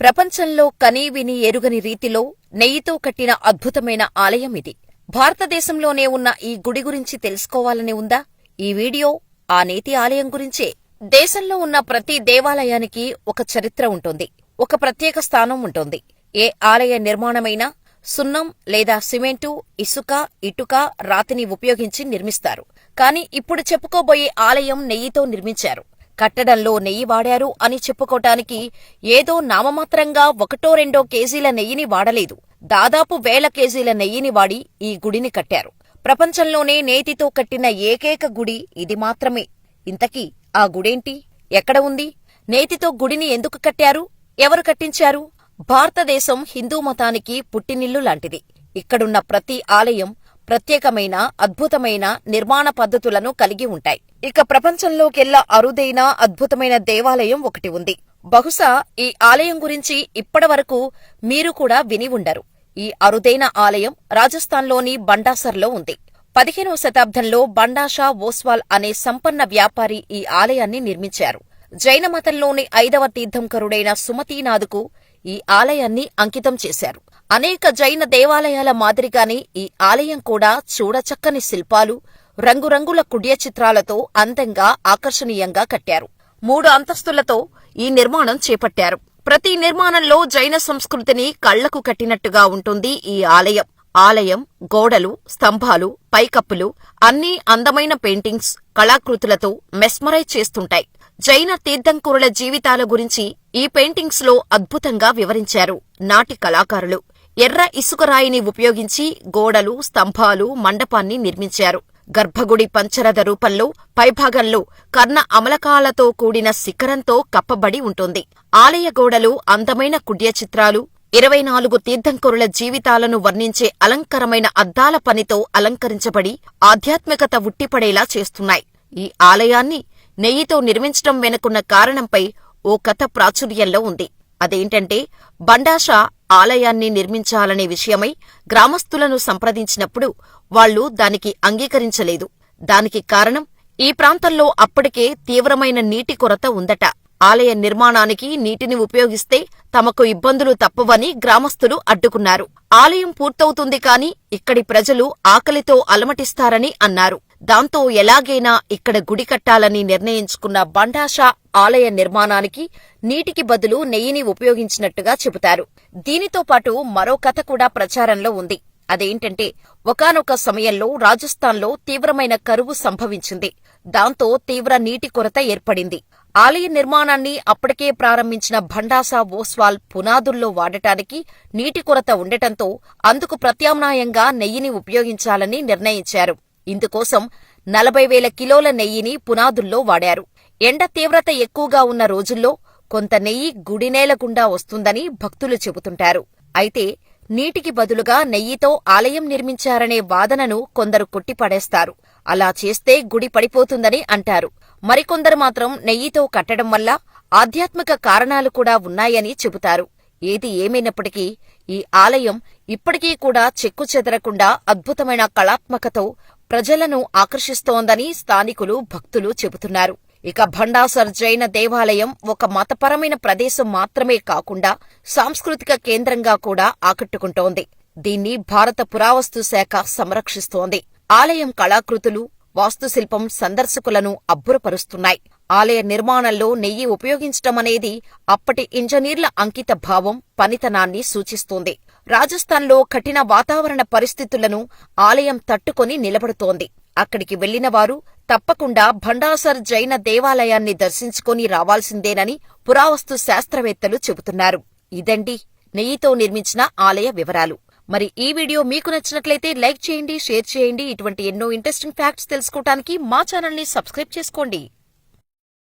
ప్రపంచంలో కనీవిని ఎరుగని రీతిలో నెయ్యితో కట్టిన అద్భుతమైన ఆలయం ఇది. భారతదేశంలోనే ఉన్న ఈ గుడి గురించి తెలుసుకోవాలని ఉందా? ఈ వీడియో ఆ నేతి ఆలయం గురించే. దేశంలో ఉన్న ప్రతి దేవాలయానికి ఒక చరిత్ర ఉంటుంది. ఒక ప్రత్యేక స్థానం ఉంటుంది. ఏ ఆలయ నిర్మాణమైనా సున్నం లేదా సిమెంటు ఇసుక ఇటుక రాతిని ఉపయోగించి నిర్మిస్తారు. కాని ఇప్పుడు చెప్పుకోబోయే ఆలయం నెయ్యితో నిర్మించారు. కట్టడంలో నెయ్యి వాడారు అని చెప్పుకోటానికి ఏదో నామమాత్రంగా ఒకటో రెండో కేజీల నెయ్యిని వాడలేదు. దాదాపు వేల కేజీల నెయ్యిని వాడి ఈ గుడిని కట్టారు. ప్రపంచంలోనే నేతితో కట్టిన ఏకైక గుడి ఇది మాత్రమే. ఇంతకీ ఆ గుడేంటి? ఎక్కడ ఉంది? నేతితో గుడిని ఎందుకు కట్టారు? ఎవరు కట్టించారు? భారతదేశం హిందూ మతానికి పుట్టినిల్లు లాంటిది. ఇక్కడున్న ప్రతి ఆలయం ప్రత్యేకమైన అద్భుతమైన నిర్మాణ పద్ధతులను కలిగి ఉంటాయి. ఇక ప్రపంచంలోకెల్లా అరుదైన అద్భుతమైన దేవాలయం ఒకటి ఉంది. బహుశా ఈ ఆలయం గురించి ఇప్పటివరకు మీరు కూడా విని ఉండరు. ఈ అరుదైన ఆలయం రాజస్థాన్లోని బండాసర్లో ఉంది. పదిహేనవ శతాబ్దంలో బండాషా ఓస్వాల్ అనే సంపన్న వ్యాపారి ఈ ఆలయాన్ని నిర్మించారు. జైన మతంలోని ఐదవ తీర్థంకరుడైన సుమతీనాథుకు ఈ ఆలయాన్ని అంకితం చేశారు. అనేక జైన దేవాలయాల మాదిరిగానే ఈ ఆలయం కూడా చూడచక్కని శిల్పాలు రంగురంగుల కుడ్య చిత్రాలతో అందంగా ఆకర్షణీయంగా కట్టారు. మూడు అంతస్తులతో ఈ నిర్మాణం చేపట్టారు. ప్రతి నిర్మాణంలో జైన సంస్కృతిని కళ్ళకు కట్టినట్టుగా ఉంటుంది ఈ ఆలయం. ఆలయం గోడలు స్తంభాలు పైకప్పులు అన్నీ అందమైన పెయింటింగ్స్ కళాకృతులతో మెస్మరైజ్ చేస్తుంటాయి. జైన తీర్థంకురుల జీవితాల గురించి ఈ పెయింటింగ్స్లో అద్భుతంగా వివరించారు నాటి కళాకారులు. ఎర్ర ఇసుకరాయిని ఉపయోగించి గోడలు స్తంభాలు మండపాన్ని నిర్మించారు. గర్భగుడి పంచరథ రూపంలో పైభాగంలో కర్ణ అమలకాలతో కూడిన శిఖరంతో కప్పబడి ఉంటుంది. ఆలయ గోడలు అందమైన కుడ్య చిత్రాలు ఇరవై నాలుగు తీర్థంకరుల జీవితాలను వర్ణించే అలంకరమైన అద్దాల పనితో అలంకరించబడి ఆధ్యాత్మికత ఉట్టిపడేలా చేస్తున్నాయి. ఈ ఆలయాన్ని నెయ్యితో నిర్మించడం వెనుకున్న కారణంపై ఓ కథ ప్రాచుర్యంలో ఉంది. అదేంటంటే బండాషా ఆలయాన్ని నిర్మించాలనే విషయమై గ్రామస్తులను సంప్రదించినప్పుడు వాళ్ళు దానికి అంగీకరించలేదు. దానికి కారణం ఈ ప్రాంతంలో అప్పటికే తీవ్రమైన నీటి కొరత ఉందట. ఆలయ నిర్మాణానికి నీటిని ఉపయోగిస్తే తమకు ఇబ్బందులు తప్పవని గ్రామస్తులు అడ్డుకున్నారు. ఆలయం పూర్తవుతుంది కాని ఇక్కడి ప్రజలు ఆకలితో అలమటిస్తారని అన్నారు. దాంతో ఎలాగైనా ఇక్కడ గుడి కట్టాలని నిర్ణయించుకున్న బండాషా ఆలయ నిర్మాణానికి నీటికి బదులు నెయ్యిని ఉపయోగించినట్టుగా చెబుతారు. దీనితో పాటు మరో కథ కూడా ప్రచారంలో ఉంది. అదేంటంటే ఒకనొక సమయంలో రాజస్థాన్లో తీవ్రమైన కరువు సంభవించింది. దాంతో తీవ్ర నీటి కొరత ఏర్పడింది. ఆలయ నిర్మాణాన్ని అప్పటికే ప్రారంభించిన భండాసా ఓస్వాల్ పునాదుల్లో వాడటానికి నీటి కొరత ఉండటంతో అందుకు ప్రత్యామ్నాయంగా నెయ్యిని ఉపయోగించాలని నిర్ణయించారు. ఇందుకోసం నలభై వేల కిలోల నెయ్యిని పునాదుల్లో వాడారు. ఎండ తీవ్రత ఎక్కువగా ఉన్న రోజుల్లో కొంత నెయ్యి గుడినేల గుండా వస్తుందని భక్తులు చెబుతుంటారు. అయితే నీటికి బదులుగా నెయ్యితో ఆలయం నిర్మించారనే వాదనను కొందరు కొట్టిపడేస్తారు. అలా చేస్తే గుడి పడిపోతుందని అంటారు. మరికొందరు మాత్రం నెయ్యితో కట్టడం వల్ల ఆధ్యాత్మిక కారణాలు కూడా ఉన్నాయని చెబుతారు. ఏది ఏమైనప్పటికీ ఈ ఆలయం ఇప్పటికీ కూడా చెక్కు చెదరకుండా అద్భుతమైన కళాత్మకతో ప్రజలను ఆకర్షిస్తోందని స్థానికులు భక్తులు చెబుతున్నారు. ఇక భండాసర్ జైన దేవాలయం ఒక మతపరమైన ప్రదేశం మాత్రమే కాకుండా సాంస్కృతిక కేంద్రంగా కూడా ఆకట్టుకుంటోంది. దీన్ని భారత పురావస్తు శాఖ సంరక్షిస్తోంది. ఆలయం కళాకృతులు వాస్తుశిల్పం సందర్శకులను అబ్బురపరుస్తున్నాయి. ఆలయ నిర్మాణంలో నెయ్యి ఉపయోగించటమనేది అప్పటి ఇంజనీర్ల అంకిత భావం పనితనాన్ని సూచిస్తోంది. రాజస్థాన్లో కఠిన వాతావరణ పరిస్థితులను ఆలయం తట్టుకొని నిలబడుతోంది. అక్కడికి వెళ్ళిన వారు తప్పకుండా భండాసర్ జైన దేవాలయాన్ని దర్శించుకొని రావాల్సిందేనని పురావస్తు శాస్త్రవేత్తలు చెబుతున్నారు. ఇదండి నెయ్యితో నిర్మించిన ఆలయ వివరాలు. మరి ఈ వీడియో మీకు నచ్చినట్లయితే లైక్ చేయండి షేర్ చేయండి. ఇటువంటి ఎన్నో ఇంట్రెస్టింగ్ ఫ్యాక్ట్స్ తెలుసుకోవడానికి మా ఛానల్ని సబ్స్క్రైబ్ చేసుకోండి.